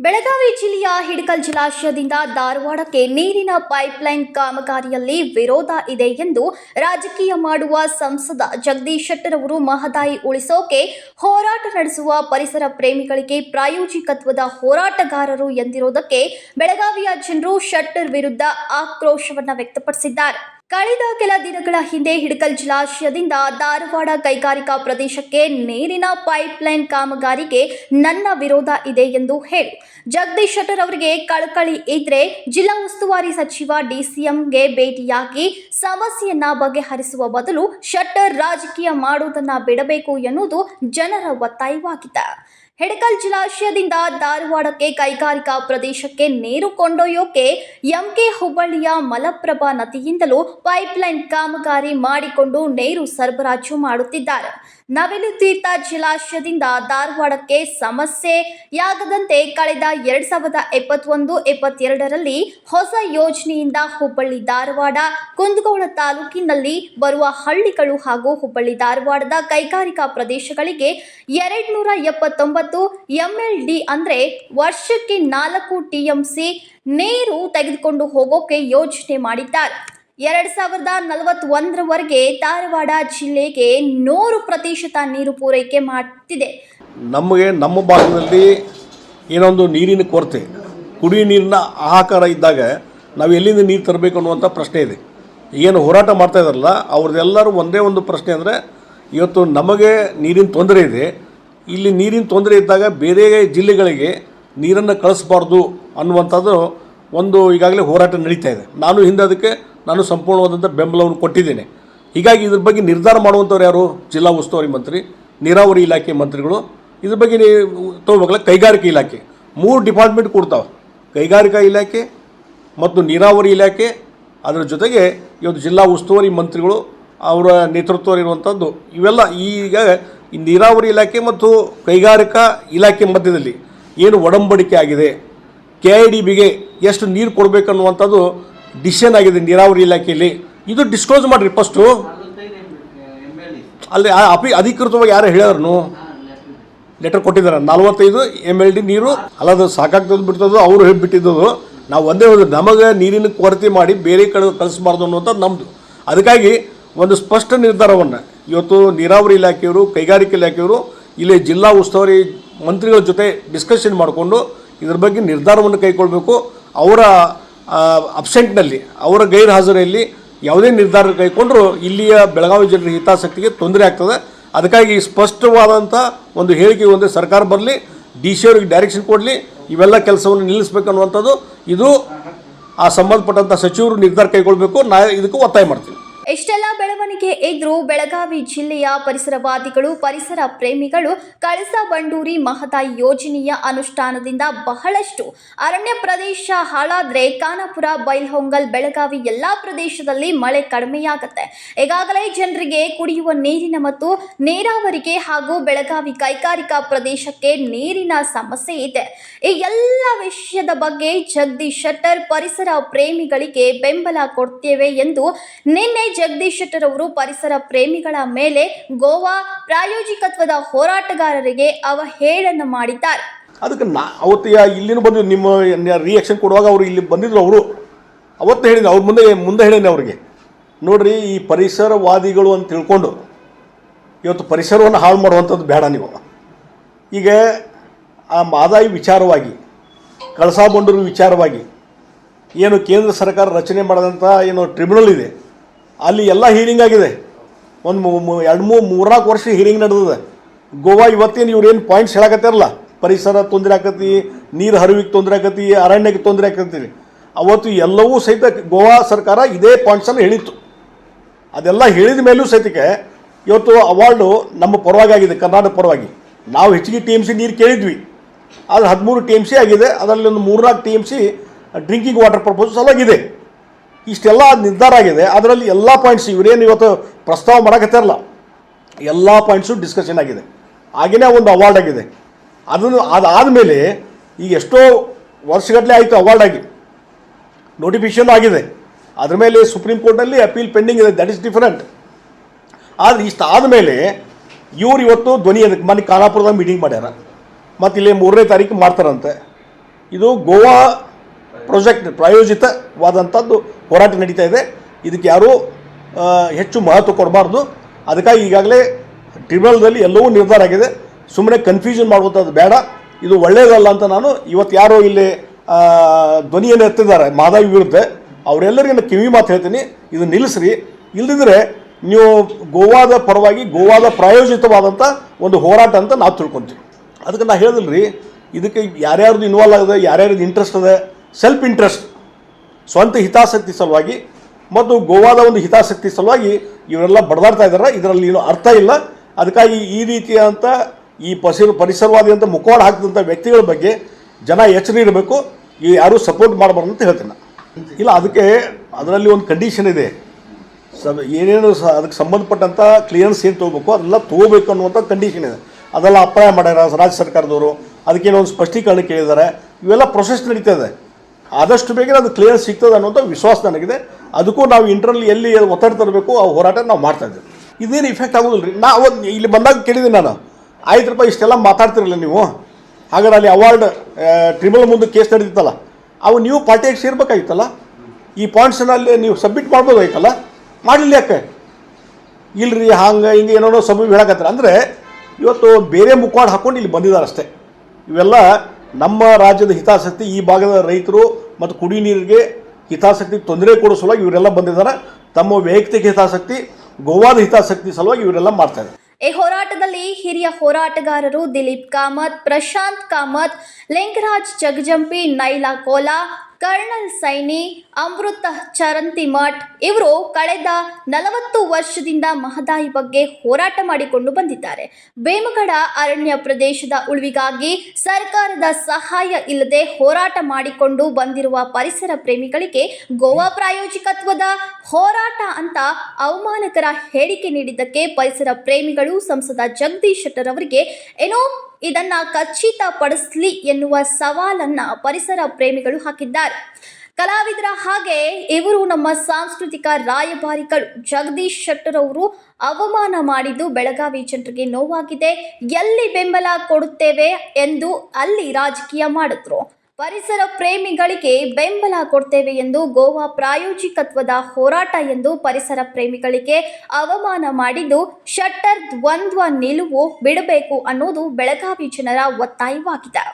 ಬೆಳಗಾವಿ ಜಿಲ್ಲೆಯ ಹಿಡಕಲ್ ಜಲಾಶಯದಿಂದ ಧಾರವಾಡಕ್ಕೆ ನೀರಿನ ಪೈಪ್ಲೈನ್ ಕಾಮಗಾರಿಯಲ್ಲಿ ವಿರೋಧ ಇದೆ ಎಂದು ರಾಜಕೀಯ ಮಾಡುವ ಸಂಸದ ಜಗದೀಶ್ ಶೆಟ್ಟರ್ ಅವರು ಮಹದಾಯಿ ಉಳಿಸೋಕೆ ಹೋರಾಟ ನಡೆಸುವ ಪರಿಸರ ಪ್ರೇಮಿಗಳಿಗೆ ಪ್ರಾಯೋಜಿಕತ್ವದ ಹೋರಾಟಗಾರರು ಎಂದಿರುವುದಕ್ಕೆ ಬೆಳಗಾವಿಯ ಜನರು ಶೆಟ್ಟರ್ ವಿರುದ್ಧ ಆಕ್ರೋಶವನ್ನು ವ್ಯಕ್ತಪಡಿಸಿದ್ದಾರೆ. ಕಳೆದ ಕೆಲ ದಿನಗಳ ಹಿಂದೆ ಹಿಡಕಲ್ ಜಲಾಶಯದಿಂದ ಧಾರವಾಡ ಕೈಗಾರಿಕಾ ಪ್ರದೇಶಕ್ಕೆ ನೀರಿನ ಪೈಪ್ಲೈನ್ ಕಾಮಗಾರಿಗೆ ನನ್ನ ವಿರೋಧ ಇದೆ ಎಂದು ಹೇಳಿ. ಜಗದೀಶ್ ಶೆಟ್ಟರ್ ಅವರಿಗೆ ಕಳಕಳಿ ಇದ್ರೆ ಜಿಲ್ಲಾ ಉಸ್ತುವಾರಿ ಸಚಿವ ಡಿಸಿಎಂಗೆ ಭೇಟಿಯಾಗಿ ಸಮಸ್ಯೆಯನ್ನ ಬಗೆಹರಿಸುವ ಬದಲು ಶೆಟ್ಟರ್ ರಾಜಕೀಯ ಮಾಡುವುದನ್ನ ಬಿಡಬೇಕು ಎನ್ನುವುದು ಜನರ ಒತ್ತಾಯವಾಗಿದೆ. ಹೆಡಕಲ್ ಜಲಾಶಯದಿಂದ ಧಾರವಾಡಕ್ಕೆ ಕೈಗಾರಿಕಾ ಪ್ರದೇಶಕ್ಕೆ ನೀರು ಕೊಂಡೊಯ್ಯೋಕೆ ಎಂಕೆ ಹುಬ್ಬಳ್ಳಿಯ ಮಲಪ್ರಭಾ ನದಿಯಿಂದಲೂ ಪೈಪ್ಲೈನ್ ಕಾಮಗಾರಿ ಮಾಡಿಕೊಂಡು ನೀರು ಸರಬರಾಜು ಮಾಡುತ್ತಿದ್ದಾರೆ. ನವಿಲು ತೀರ್ಥ ಜಲಾಶಯದಿಂದ ಧಾರವಾಡಕ್ಕೆ ಸಮಸ್ಯೆಯಾಗದಂತೆ ಕಳೆದ ಎರಡ್ ಸಾವಿರದ ಎಪ್ಪತ್ತೊಂದು, ಎಪ್ಪತ್ತೆರಡರಲ್ಲಿ ಹೊಸ ಯೋಜನೆಯಿಂದ ಹುಬ್ಬಳ್ಳಿ ಧಾರವಾಡ, ಕುಂದಗೋಳ ತಾಲೂಕಿನಲ್ಲಿ ಬರುವ ಹಳ್ಳಿಗಳು ಹಾಗೂ ಹುಬ್ಬಳ್ಳಿ ಧಾರವಾಡದ ಕೈಗಾರಿಕಾ ಪ್ರದೇಶಗಳಿಗೆ ಎರಡ್ ನೂರ ಎಪ್ಪತ್ತೊಂಬತ್ತು ಎಂಎಲ್ಡಿ ಅಂದ್ರೆ ವರ್ಷಕ್ಕೆ ನಾಲ್ಕು ಟಿಎಂಸಿ ನೀರು ತೆಗೆದುಕೊಂಡು ಹೋಗೋಕೆ ಯೋಜನೆ ಮಾಡಿದ್ದಾರೆ. ಎರಡ್ ಸಾವಿರದ ನಲವತ್ತೊಂದರವರೆಗೆ ಧಾರವಾಡ ಜಿಲ್ಲೆಗೆ ನೂರು ಪ್ರತಿಶತ ನೀರು ಪೂರೈಕೆ ಮಾಡ್ತಿದೆ. ನಮಗೆ ನಮ್ಮ ಭಾಗದಲ್ಲಿ ಏನೊಂದು ನೀರಿನ ಕೊರತೆ ಕುಡಿಯುವ ನೀರಿನ ಆಹಾಕಾರ ಇದ್ದಾಗ ನಾವು ಎಲ್ಲಿಂದ ನೀರು ತರಬೇಕು ಅನ್ನುವಂಥ ಪ್ರಶ್ನೆ ಇದೆ. ಏನು ಹೋರಾಟ ಮಾಡ್ತಾ ಇದ್ದಾರಲ್ಲ, ಅವ್ರದ್ದೆಲ್ಲರೂ ಒಂದೇ ಒಂದು ಪ್ರಶ್ನೆ ಅಂದರೆ, ಇವತ್ತು ನಮಗೆ ನೀರಿನ ತೊಂದರೆ ಇದೆ. ಇಲ್ಲಿ ನೀರಿನ ತೊಂದರೆ ಇದ್ದಾಗ ಬೇರೆ ಜಿಲ್ಲೆಗಳಿಗೆ ನೀರನ್ನು ಕಳಿಸ್ಬಾರ್ದು ಅನ್ನುವಂಥದ್ದು ಒಂದು ಈಗಾಗಲೇ ಹೋರಾಟ ನಡೀತಾ ಇದೆ. ನಾನು ಹಿಂದೆ ಅದಕ್ಕೆ ನಾನು ಸಂಪೂರ್ಣವಾದಂಥ ಬೆಂಬಲವನ್ನು ಕೊಟ್ಟಿದ್ದೇನೆ. ಹೀಗಾಗಿ ಇದ್ರ ಬಗ್ಗೆ ನಿರ್ಧಾರ ಮಾಡುವಂಥವ್ರು ಯಾರು? ಜಿಲ್ಲಾ ಉಸ್ತುವಾರಿ ಮಂತ್ರಿ, ನೀರಾವರಿ ಇಲಾಖೆ ಮಂತ್ರಿಗಳು, ಇದ್ರ ಬಗ್ಗೆ ನೀವು ಕೈಗಾರಿಕೆ ಇಲಾಖೆ. ಮೂರು ಡಿಪಾರ್ಟ್ಮೆಂಟ್ ಕೊಡ್ತಾವೆ. ಕೈಗಾರಿಕಾ ಇಲಾಖೆ ಮತ್ತು ನೀರಾವರಿ ಇಲಾಖೆ. ಅದರ ಜೊತೆಗೆ ಇವತ್ತು ಜಿಲ್ಲಾ ಉಸ್ತುವಾರಿ ಮಂತ್ರಿಗಳು ಅವರ ನೇತೃತ್ವದಲ್ಲಿರುವಂಥದ್ದು ಇವೆಲ್ಲ ಈಗ ಈ ನೀರಾವರಿ ಇಲಾಖೆ ಮತ್ತು ಕೈಗಾರಿಕಾ ಇಲಾಖೆ ಮಧ್ಯದಲ್ಲಿ ಏನು ಒಡಂಬಡಿಕೆ ಆಗಿದೆ? ಕೆ ಐ ಡಿ ಬಿಗೆ ಎಷ್ಟು ನೀರು ಕೊಡಬೇಕನ್ನುವಂಥದ್ದು ಡಿಸಿಷನ್ ಆಗಿದೆ, ನೀರಾವರಿ ಇಲಾಖೆಯಲ್ಲಿ. ಇದು ಡಿಸ್ಕ್ಲೋಸ್ ಮಾಡಿರಿ ಫಸ್ಟು ಅಲ್ಲಿ ಅಪಿ ಅಧಿಕೃತವಾಗಿ ಯಾರು ಹೇಳ್ಯಾರನು ಲೆಟರ್ ಕೊಟ್ಟಿದ್ದಾರೆ ನಲವತ್ತೈದು ಎಂ ಎಲ್ ಡಿ ನೀರು ಅಲ್ಲ ಅದು ಸಾಕಾಗ್ತದೆ ಬಿಡ್ತದೋ, ಅವರು ಹೇಳಿಬಿಟ್ಟಿದ್ದು ನಾವು ಒಂದೇ ಒಂದು ನಮಗೆ ನೀರಿನ ಕೊರತೆ ಮಾಡಿ ಬೇರೆ ಕಡೆ ಕಳಿಸಬಾರ್ದು ಅನ್ನುವಂಥದ್ದು ನಮ್ಮದು ಅದಕ್ಕಾಗಿ ಒಂದು ಸ್ಪಷ್ಟ ನಿರ್ಧಾರವನ್ನು ಇವತ್ತು ನೀರಾವರಿ ಇಲಾಖೆಯವರು, ಕೈಗಾರಿಕೆ ಇಲಾಖೆಯವರು, ಇಲ್ಲಿ ಜಿಲ್ಲಾ ಉಸ್ತುವಾರಿ ಮಂತ್ರಿಗಳ ಜೊತೆ ಡಿಸ್ಕಷನ್ ಮಾಡಿಕೊಂಡು ಇದ್ರ ಬಗ್ಗೆ ನಿರ್ಧಾರವನ್ನು ಕೈಗೊಳ್ಳಬೇಕು ಅವರ ಅಬ್ಸೆಂಟ್ನಲ್ಲಿ ಅವರ ಗೈರು ಹಾಜರಿಯಲ್ಲಿ ಯಾವುದೇ ನಿರ್ಧಾರ ಕೈಗೊಂಡ್ರು ಇಲ್ಲಿಯ ಬೆಳಗಾವಿ ಜನರ ಹಿತಾಸಕ್ತಿಗೆ ತೊಂದರೆ ಆಗ್ತದೆ. ಅದಕ್ಕಾಗಿ ಸ್ಪಷ್ಟವಾದಂಥ ಒಂದು ಹೇಳಿಕೆ ಒಂದು ಸರ್ಕಾರ ಬರಲಿ ಡಿ ಸಿ ಅವರಿಗೆ ಡೈರೆಕ್ಷನ್ ಕೊಡಲಿ, ಇವೆಲ್ಲ ಕೆಲಸವನ್ನು ನಿಲ್ಲಿಸ್ಬೇಕು ಅನ್ನುವಂಥದ್ದು. ಇದು ಆ ಸಂಬಂಧಪಟ್ಟಂಥ ಸಚಿವರು ನಿರ್ಧಾರ ಕೈಗೊಳ್ಳಬೇಕು ನಾ ಇದಕ್ಕೂ ಒತ್ತಾಯ ಮಾಡ್ತೀನಿ. ಇಷ್ಟೆಲ್ಲ ಬೆಳವಣಿಗೆ ಇದ್ರೂ ಬೆಳಗಾವಿ ಜಿಲ್ಲೆಯ ಪರಿಸರವಾದಿಗಳು, ಪರಿಸರ ಪ್ರೇಮಿಗಳು, ಕಳಸ ಬಂಡೂರಿ ಮಹದಾಯಿ ಯೋಜನೆಯ ಅನುಷ್ಠಾನದಿಂದ ಬಹಳಷ್ಟು ಅರಣ್ಯ ಪ್ರದೇಶ ಹಾಳಾದ್ರೆ ಖಾನಾಪುರ, ಬೈಲ್ಹೊಂಗಲ್, ಬೆಳಗಾವಿ ಎಲ್ಲಾ ಪ್ರದೇಶದಲ್ಲಿ ಮಳೆ ಕಡಿಮೆಯಾಗುತ್ತೆ. ಈಗಾಗಲೇ ಜನರಿಗೆ ಕುಡಿಯುವ ನೀರಿನ ಮತ್ತು ನೀರಾವರಿಗೆ ಹಾಗೂ ಬೆಳಗಾವಿ ಕೈಗಾರಿಕಾ ಪ್ರದೇಶಕ್ಕೆ ನೀರಿನ ಸಮಸ್ಯೆ ಇದೆ. ಈ ಎಲ್ಲ ವಿಷಯದ ಬಗ್ಗೆ ಜಗದೀಶ್ ಶೆಟ್ಟರ್ ಪರಿಸರ ಪ್ರೇಮಿಗಳಿಗೆ ಬೆಂಬಲ ಕೊಡ್ತೇವೆ ಎಂದು ನಿನ್ನೆ ಜಗದೀಶ್ ಶೆಟ್ಟರ್ ಅವರು ಪರಿಸರ ಪ್ರೇಮಿಗಳ ಮೇಲೆ ಗೋವಾ ಪ್ರಾಯೋಜಿಕತ್ವದ ಹೋರಾಟಗಾರರಿಗೆ ಅವಹೇಳನ ಮಾಡಿದ್ದಾರೆ. ಅದಕ್ಕೆ ನಾ ಅವತ್ತು ಇಲ್ಲಿನೂ ಬಂದು ನಿಮ್ಮ ರಿಯಾಕ್ಷನ್ ಕೊಡುವಾಗ ಅವರು ಇಲ್ಲಿ ಬಂದಿದ್ರು ಅವರು. ಅವತ್ತು ಹೇಳಿದ್ದೆ ಅವ್ರ ಮುಂದೆ ಮುಂದೆ ಹೇಳಿದ್ದೆ ಅವ್ರಿಗೆ. ನೋಡ್ರಿ, ಈ ಪರಿಸರವಾದಿಗಳು ಅಂತ ತಿಳ್ಕೊಂಡು ಇವತ್ತು ಪರಿಸರವನ್ನು ಹಾಳು ಮಾಡುವಂಥದ್ದು ಬೇಡ ನೀವು. ಈಗ ಆ ಮಾದಾಯಿ ವಿಚಾರವಾಗಿ, ಕಳಸಾ ಬಂಡೂರು ವಿಚಾರವಾಗಿ, ಏನು ಕೇಂದ್ರ ಸರ್ಕಾರ ರಚನೆ ಮಾಡಿದಂಥ ಏನು ಟ್ರಿಬ್ಯುನಲ್ ಇದೆ. ಅಲ್ಲಿ ಎಲ್ಲ ಹೀರಿಂಗ್ ಆಗಿದೆ. ಒಂದು ಎರಡು ಮೂರು ಮೂರ್ನಾಲ್ಕು ವರ್ಷ ಹೀರಿಂಗ್ ನಡೆದಿದೆ. ಗೋವಾ ಇವತ್ತೇನು ಇವ್ರೇನು ಪಾಯಿಂಟ್ಸ್ ಹೇಳಕತ್ತಿರಲ್ಲ? ಪರಿಸರ ತೊಂದರೆ ಆಕತಿ, ನೀರು ಹರಿವಿಗೆ ತೊಂದರೆ ಆಕತಿ, ಅರಣ್ಯಕ್ಕೆ ತೊಂದರೆ ಆಕತಿ. ಅವತ್ತು ಎಲ್ಲವೂ ಸಹಿತ ಗೋವಾ ಸರ್ಕಾರ ಇದೇ ಪಾಯಿಂಟ್ಸನ್ನು ಹೇಳಿತ್ತು. ಅದೆಲ್ಲ ಹೇಳಿದ ಮೇಲೂ ಸಹಿತಕ್ಕೆ ಇವತ್ತು ಅವಾರ್ಡು ನಮ್ಮ ಪರವಾಗಿ ಆಗಿದೆ, ಕರ್ನಾಟಕ ಪರವಾಗಿ. ನಾವು ಹೆಚ್ಚಿಗೆ ಟಿ ಎಂ ಸಿ ನೀರು ಕೇಳಿದ್ವಿ. ಆದರೆ ಹದಿಮೂರು ಟಿ ಎಂ ಸಿ ಆಗಿದೆ. ಅದರಲ್ಲಿ ಒಂದು ಮೂರ್ನಾಲ್ಕು T M C drinking water purpose ಸಲುವಾಗಿದೆ ಇಷ್ಟೆಲ್ಲ ನಿರ್ಧಾರ ಆಗಿದೆ. ಅದರಲ್ಲಿ ಎಲ್ಲ ಪಾಯಿಂಟ್ಸ್ ಇವರೇನು ಇವತ್ತು ಪ್ರಸ್ತಾವ ಮಾಡಕತ್ತಿರಲ್ಲ ಎಲ್ಲ ಪಾಯಿಂಟ್ಸು ಡಿಸ್ಕಷನ್ ಆಗಿದೆ. ಹಾಗೆಯೇ ಒಂದು ಅವಾರ್ಡ್ ಆಗಿದೆ. ಅದನ್ನು ಅದಾದಮೇಲೆ ಈಗ ಎಷ್ಟೋ ವರ್ಷಗಟ್ಟಲೆ ಆಯಿತು ಅವಾರ್ಡ್ ಆಗಿ. ನೋಟಿಫಿಕೇಷನ್ ಆಗಿದೆ. ಅದ್ರ ಮೇಲೆ ಸುಪ್ರೀಂ ಕೋರ್ಟ್ನಲ್ಲಿ ಅಪೀಲ್ ಪೆಂಡಿಂಗ್ ಇದೆ. ದಟ್ ಇಸ್ ಡಿಫರೆಂಟ್ ಆದರೆ ಇಷ್ಟು ಆದಮೇಲೆ ಇವ್ರು ಇವತ್ತು ಧ್ವನಿ ಅದಕ್ಕೆ ಮನೆ ಖಾನಾಪುರದಾಗ ಮೀಟಿಂಗ್ ಮಾಡ್ಯಾರ. ಮತ್ತು ಇಲ್ಲಿ ಮೂರನೇ ತಾರೀಕು ಮಾಡ್ತಾರಂತೆ. ಇದು ಗೋವಾ ಪ್ರಾಜೆಕ್ಟ್ ಪ್ರಾಯೋಜಿತವಾದಂಥದ್ದು ಹೋರಾಟ ನಡೀತಾ ಇದೆ. ಇದಕ್ಕೆ ಯಾರೂ ಹೆಚ್ಚು ಮಹತ್ವ ಕೊಡಬಾರ್ದು. ಅದಕ್ಕಾಗಿ ಈಗಾಗಲೇ ಟ್ರಿಬ್ಯುನಲ್ದಲ್ಲಿ ಎಲ್ಲವೂ ನಿರ್ಧಾರ ಆಗಿದೆ. ಸುಮ್ಮನೆ ಕನ್ಫ್ಯೂಷನ್ ಮಾಡುವಂಥದ್ದು ಬೇಡ. ಇದು ಒಳ್ಳೆಯದಲ್ಲ ಅಂತ ನಾನು ಇವತ್ತು ಯಾರೋ ಇಲ್ಲಿ ಧ್ವನಿಯನ್ನು ಎತ್ತಿದ್ದಾರೆ ಮಾಧವಿ ವಿರುದ್ಧ. ಅವರೆಲ್ಲರಿಗೂ ಕಿವಿ ಮಾತು ಹೇಳ್ತೀನಿ. ಇದು ನಿಲ್ಲಿಸ್ರಿ. ಇಲ್ಲದಿದ್ದರೆ ನೀವು ಗೋವಾದ ಪರವಾಗಿ ಗೋವಾದ ಪ್ರಾಯೋಜಿತವಾದಂಥ ಒಂದು ಹೋರಾಟ ಅಂತ ನಾವು ತಿಳ್ಕೊತೀವಿ. ಅದಕ್ಕೆ ನಾನು ಹೇಳಿದ್ರಿ ಇದಕ್ಕೆ ಯಾರ್ಯಾರ್ದು ಇನ್ವಾಲ್ವ್ ಆಗಿದೆ, ಯಾರ್ಯಾರ್ದು ಇಂಟ್ರೆಸ್ಟ್ ಅದ ಸೆಲ್ಫ್ ಇಂಟ್ರೆಸ್ಟ್ ಸ್ವಂತ ಹಿತಾಸಕ್ತಿ ಸಲುವಾಗಿ ಮತ್ತು ಗೋವಾದ ಒಂದು ಹಿತಾಸಕ್ತಿ ಸಲುವಾಗಿ ಇವರೆಲ್ಲ ಬಡದಾಡ್ತಾ ಇದ್ದಾರೆ? ಇದರಲ್ಲಿ ಏನು ಅರ್ಥ ಇಲ್ಲ. ಅದಕ್ಕಾಗಿ ಈ ರೀತಿಯಾದಂಥ ಈ ಪಸಿರು ಪರಿಸರವಾದಿ ಅಂತ ಮುಖವಾಡ ಹಾಕಿದಂಥ ವ್ಯಕ್ತಿಗಳ ಬಗ್ಗೆ ಜನ ಎಚ್ಚರಿ ಇರಬೇಕು. ಈ ಯಾರೂ ಸಪೋರ್ಟ್ ಮಾಡಬಾರ್ದು ಅಂತ ಹೇಳ್ತೀನಿ ಇಲ್ಲ, ಅದಕ್ಕೆ ಅದರಲ್ಲಿ ಒಂದು ಕಂಡೀಷನ್ ಇದೆ. ಸ ಏನೇನು ಸ, ಅದಕ್ಕೆ ಸಂಬಂಧಪಟ್ಟಂಥ ಕ್ಲಿಯರೆನ್ಸ್ ಏನು ತೊಗೋಬೇಕು, ಅದೆಲ್ಲ ತೊಗೋಬೇಕು ಅನ್ನುವಂಥ ಕಂಡೀಷನ್ ಇದೆ. ಅದೆಲ್ಲ ಅಪ್ಲೈ ಮಾಡ್ಯಾರ ರಾಜ್ಯ ಸರ್ಕಾರದವರು. ಅದಕ್ಕೇನೋ ಒಂದು ಸ್ಪಷ್ಟೀಕರಣ ಕೇಳಿದ್ದಾರೆ. ಇವೆಲ್ಲ ಪ್ರೊಸೆಸ್ ನಡೀತಾ ಇದೆ. ಆದಷ್ಟು ಬೇಗ ಅದು ಕ್ಲಿಯರ್ ಸಿಗ್ತದೆ ಅನ್ನೋಂಥ ವಿಶ್ವಾಸ ನನಗಿದೆ. ಅದಕ್ಕೂ ನಾವು ಇಂಟರ್ನಲ್ಲಿ ಎಲ್ಲಿ ಒತ್ತಡ ತರಬೇಕು, ಆ ಹೋರಾಟ ನಾವು ಮಾಡ್ತಾ ಇದ್ದೀವಿ. ಇದೇನು ಇಫೆಕ್ಟ್ ಆಗೋದಿಲ್ಲ ರೀ ನಾ ಇಲ್ಲಿ ಬಂದಾಗ ಕೇಳಿದ್ದೀನಿ ನಾನು. ಆಯ್ತು ರೂಪಾಯಿ ಇಷ್ಟೆಲ್ಲ ಮಾತಾಡ್ತಿರಲಿಲ್ಲ ನೀವು. ಹಾಗಾದ್ರೆ ಅಲ್ಲಿ ಅವಾರ್ಡ್ ಟ್ರಿಬಲ್ ಮುಂದೆ ಕೇಸ್ ನಡೀತಿತ್ತಲ್ಲ ಅವು ನೀವು ಪಾರ್ಟಿಯಾಗಿ ಸೇರ್ಬೇಕಾಗಿತ್ತಲ್ಲ ಈ ಪಾಯಿಂಟ್ಸನ್ನ ಅಲ್ಲಿ ನೀವು ಸಬ್ಮಿಟ್ ಮಾಡ್ಬೋದಾಯ್ತಲ್ಲ? ಮಾಡಲಿಲ್ಲ ಯಾಕೆ? ಇಲ್ರಿ, ಹಂಗೆ, ಹಿಂಗೆ, ಏನೋ ಸಬ್ಮಿಟ್ ಹೇಳಕತ್ತಾರೆ. ಅಂದರೆ ಇವತ್ತು ಬೇರೆ ಮುಖವಾಡ ಹಾಕ್ಕೊಂಡು ಇಲ್ಲಿ ಬಂದಿದ್ದಾರೆ ಅಷ್ಟೇ. ಇವೆಲ್ಲ ನಮ್ಮ ರಾಜ್ಯದ ಹಿತಾಸಕ್ತಿ ಈ ಭಾಗದ ರೈತರು ಮತ್ತು ಕುಡಿ ನೀರಿಗೆ ಹಿತಾಸಕ್ತಿ ತೊಂದರೆ ಕೊಡೋ ಸಲುವಾಗಿ ಇವರೆಲ್ಲ ಬಂದಿದ್ದಾರೆ. ತಮ್ಮ ವೈಯಕ್ತಿಕ ಹಿತಾಸಕ್ತಿ, ಗೋವಾದ ಹಿತಾಸಕ್ತಿ ಸಲುವಾಗಿ ಇವರೆಲ್ಲ ಮಾಡ್ತಾ ಇದ್ದಾರೆ ಈ ಹೋರಾಟದಲ್ಲಿ ಹಿರಿಯ ಹೋರಾಟಗಾರರು ದಿಲೀಪ್ ಕಾಮತ್, ಪ್ರಶಾಂತ್ ಕಾಮತ್, ಲಿಂಗರಾಜ್ ಜಗಜಂಪಿ, ನೈಲಾ ಕೋಲಾ ಕರ್ನಲ್ ಸೈನಿ, ಅಮೃತ ಚರಂತಿ ಮಠ್ ಇವರು ಕಳೆದ ನಲವತ್ತು ವರ್ಷದಿಂದ ಮಹದಾಯಿ ಬಗ್ಗೆ ಹೋರಾಟ ಮಾಡಿಕೊಂಡು ಬಂದಿದ್ದಾರೆ. ಬೇಮಗಡ ಅರಣ್ಯ ಪ್ರದೇಶದ ಉಳಿವಿಗಾಗಿ ಸರ್ಕಾರದ ಸಹಾಯ ಇಲ್ಲದೆ ಹೋರಾಟ ಮಾಡಿಕೊಂಡು ಬಂದಿರುವ ಪರಿಸರ ಪ್ರೇಮಿಗಳಿಗೆ ಗೋವಾ ಪ್ರಾಯೋಜಕತ್ವದ ಹೋರಾಟ ಅಂತ ಅವಮಾನಕರ ಹೇಳಿಕೆ ನೀಡಿದ್ದಕ್ಕೆ ಪರಿಸರ ಪ್ರೇಮಿಗಳು ಸಂಸದ ಜಗದೀಶ್ ಶೆಟ್ಟರ್ ಅವರಿಗೆ ಏನೋ ಇದನ್ನ ಖಚಿತಪಡಿಸಲಿ ಎನ್ನುವ ಸವಾಲನ್ನ ಪರಿಸರ ಪ್ರೇಮಿಗಳು ಹಾಕಿದ್ದಾರೆ. ಕಲಾವಿದರ ಹಾಗೆ ಇವರು ನಮ್ಮ ಸಾಂಸ್ಕೃತಿಕ ರಾಯಭಾರಿಗಳು ಜಗದೀಶ್ ಶೆಟ್ಟರ್ ಅವರು ಅವಮಾನ ಮಾಡಿದ್ದು ಬೆಳಗಾವಿ ಜನರಿಗೆ ನೋವಾಗಿದೆ. ಎಲ್ಲಿ ಬೆಂಬಲ ಕೊಡುತ್ತೇವೆ ಎಂದು ಅಲ್ಲಿ ರಾಜಕೀಯ ಮಾಡಿದ್ರು. ಪರಿಸರ ಪ್ರೇಮಿಗಳಿಗೆ ಬೆಂಬಲ ಕೊಡ್ತೇವೆ ಎಂದು ಗೋವಾ ಪ್ರಾಯೋಜಿಕತ್ವದ ಹೋರಾಟ ಎಂದು ಪರಿಸರ ಪ್ರೇಮಿಗಳಿಗೆ ಅವಮಾನ ಮಾಡಿದ್ದು, ಶಟ್ಟರ್ ದ್ವಂದ್ವ ನಿಲುವು ಬಿಡಬೇಕು ಅನ್ನೋದು ಬೆಳಗಾವಿ ಜನರ ಒತ್ತಾಯವಾಗಿದೆ.